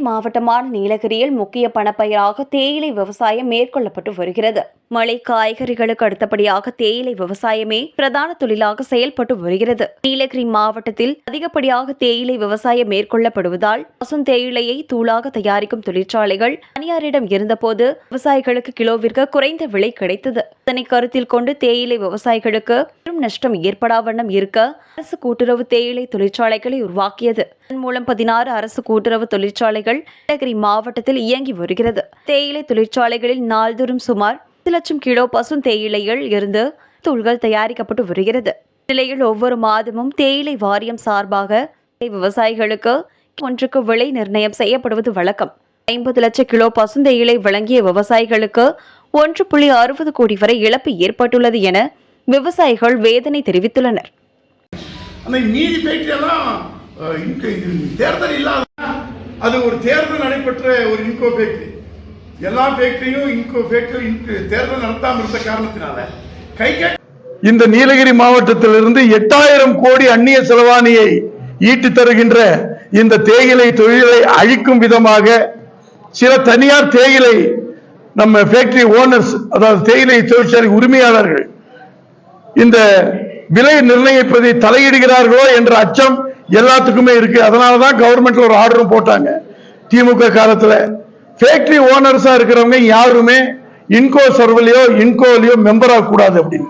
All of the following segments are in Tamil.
மாவட்டமான நீலகிரியில் முக்கிய பணப்பயிராக தேயிலை விவசாயம் மேற்கொள்ளப்பட்டு வருகிறது. மலை காய்கறிகளுக்கு அடுத்தபடியாக தேயிலை விவசாயமே பிரதான தொழிலாக செயல்பட்டு வருகிறது. நீலகிரி மாவட்டத்தில் அதிகப்படியாக தேயிலை விவசாயம் மேற்கொள்ளப்படுவதால் பசும் தேயிலையை தூளாக தயாரிக்கும் தொழிற்சாலைகள் தனியாரிடம் இருந்தபோது விவசாயிகளுக்கு கிலோவிற்கு குறைந்த விலை கிடைத்தது. இதனை கருத்தில் கொண்டு தேயிலை விவசாயிகளுக்கு பெரும் நஷ்டம் ஏற்படாவண்ணம் இருக்க அரசு கூட்டுறவு தேயிலை தொழிற்சாலைகளை உருவாக்கியது. இதன் மூலம் பதினாறு அரசு கூட்டுறவு தொழிற்சாலைகள் நீலகிரி மாவட்டத்தில் இயங்கி வருகிறது. தேயிலை தொழிற்சாலைகளில் நாள்தோறும் சுமார் பத்து லட்சம் கிலோ பசும் தேயிலைகள் இருந்து தூள்கள் தயாரிக்கப்பட்டு வருகிறது. நிலையில் ஒவ்வொரு மாதமும் தேயிலை வாரியம் சார்பாக விவசாயிகளுக்கு ஒன்றுக்கு விலை நிர்ணயம் செய்யப்படுவது வழக்கம். ஐம்பது லட்சம் கிலோ பசுந்தேயிலை வழங்கிய விவசாயிகளுக்கு ஒன்று புள்ளி அறுபது கோடி வரை இழப்பு ஏற்பட்டுள்ளது என விவசாயிகள் வேதனை தெரிவித்துள்ளனர். தேர்தல் இல்லாத அது ஒரு தேர்தல் நடைபெற்ற ஒரு இன்கோ ஃபேக்டரி எல்லா ஃபேக்டரியும் இன்கோ ஃபேக்டரி தேர்தல் நடத்தாம இருந்த காரணத்தினால. கை கே இந்த நீலகிரி மாவட்டத்திலிருந்து எட்டாயிரம் கோடி அந்நிய செலவாணியை ஈட்டி தருகின்ற இந்த தேயிலை தொழிலை அழிக்கும் விதமாக சில தனியார் தேயிலை நம்ம ஃபேக்டரி ஓனர்ஸ் அதாவது தேயிலை தொழிற்சாலை உரிமையாளர்கள் இந்த விலை நிர்ணயிப்பதை தலையிடுகிறார்களோ என்ற அச்சம் எல்லாத்துக்குமே இருக்கு. அதனாலதான் கவர்மெண்ட்ல ஒரு ஆர்டரும் போட்டாங்க. திமுக காலத்துல. ஃபேக்டரி ஓனர்ஸா இருக்கிறவங்க யாருமே இன்கோ சர்வலையோ இன்கோலையோ மெம்பர் ஆகக்கூடாது அப்படின்னு.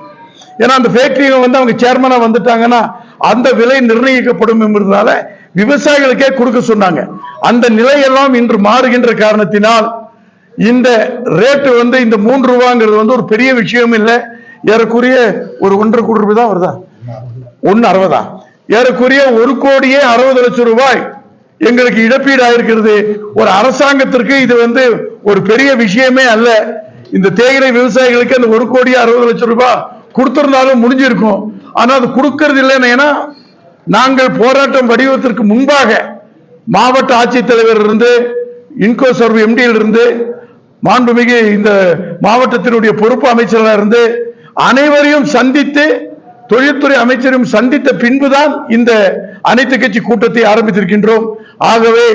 ஏன்னா அந்த ஃபேக்டரிங்க வந்து அவங்க சேர்மனா வந்துட்டாங்கன்னா அந்த விலை நிர்ணயிக்கப்படும் என்பதனால விவசாயிகளுக்கே கொடுக்க சொன்னாங்க. அந்த நிலையெல்லாம் இன்று மாறுகின்ற காரணத்தினால் இந்த ரேட்டு வந்து இந்த மூன்று ரூபாங்கிறது வந்து ஒரு பெரிய விஷயம் இல்லை. ஏறக்குறைய ஒரு ஒன்றரை கோடி ரூபாய் தான் வருதா? ஒன்னு அறுபதா? ஏறக்குறைய ஒரு கோடியே அறுபது லட்சம் ரூபாய் எங்களுக்கு இழப்பீடு ஆயிருக்கிறது ஒரு அரசாங்கத்திற்கு இது வந்து ஒரு பெரிய விஷயமே அல்ல. இந்த தேயிலை விவசாயிகளுக்கு அந்த ஒரு கோடியே அறுபது லட்சம் ரூபாய் கொடுத்திருந்தாலும் முடிஞ்சிருக்கும். ஆனா அது கொடுக்கறது இல்லைன்னு ஏன்னா நாங்கள் போராட்டம் வடிவத்திற்கு முன்பாக மாவட்ட ஆட்சித்தலைவர் இருந்து இன்கோ சர்வ் எம்டியில் இருந்து மாண்புமிகு இந்த மாவட்டத்தினுடைய பொறுப்பு அமைச்சராக இருந்து அனைவரையும் சந்தித்து தொழில்துறை அமைச்சரும் சந்தித்த பின்புதான் இந்த அனைத்து கட்சி கூட்டத்தை ஆரம்பித்திருக்கின்றோம். ஆகவே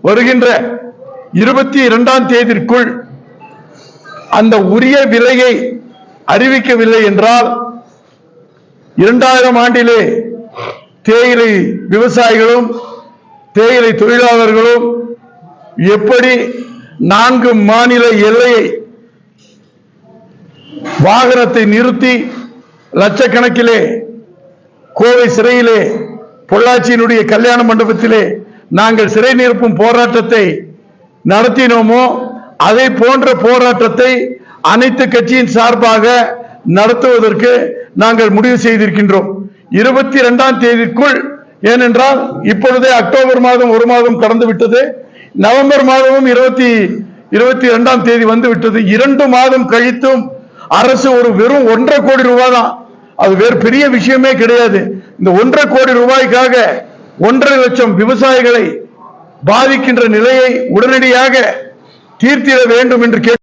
வருகின்ற இருபத்தி இரண்டாம் தேதிக்குள் அந்த உரிய விலையை அறிவிக்கவில்லை என்றால் இரண்டாயிரம் ஆண்டிலே தேயிலை விவசாயிகளும் தேயிலை தொழிலாளர்களும் எப்படி நான்கு மாநில எல்லையை வாகனத்தை நிறுத்தி லட்சக்கணக்கிலே கோவை சிறையிலே பொள்ளாச்சியினுடைய கல்யாண மண்டபத்திலே நாங்கள் சிறை நிரப்பும் போராட்டத்தை நடத்தினோமோ அதை போன்ற போராட்டத்தை அனைத்து கட்சியின் சார்பாக நடத்துவதற்கு நாங்கள் முடிவு செய்திருக்கின்றோம். இருபத்தி இரண்டாம் தேதிக்குள் ஏனென்றால் இப்பொழுதே அக்டோபர் மாதம் ஒரு மாதம் கடந்து விட்டது. நவம்பர் மாதமும் இருபத்தி இருபத்தி இரண்டாம் தேதி வந்து விட்டது. இரண்டு மாதம் கழித்தும் அரசு ஒரு வெறும் ஒன்றரை கோடி ரூபாய் தான் அது வேறு பெரிய விஷயமே கிடையாது. இந்த ஒன்றரை கோடி ரூபாய்க்காக ஒன்றரை லட்சம் விவசாயிகளை பாதிக்கின்ற நிலையை உடனடியாக தீர்த்திட வேண்டும் என்று கேட்டு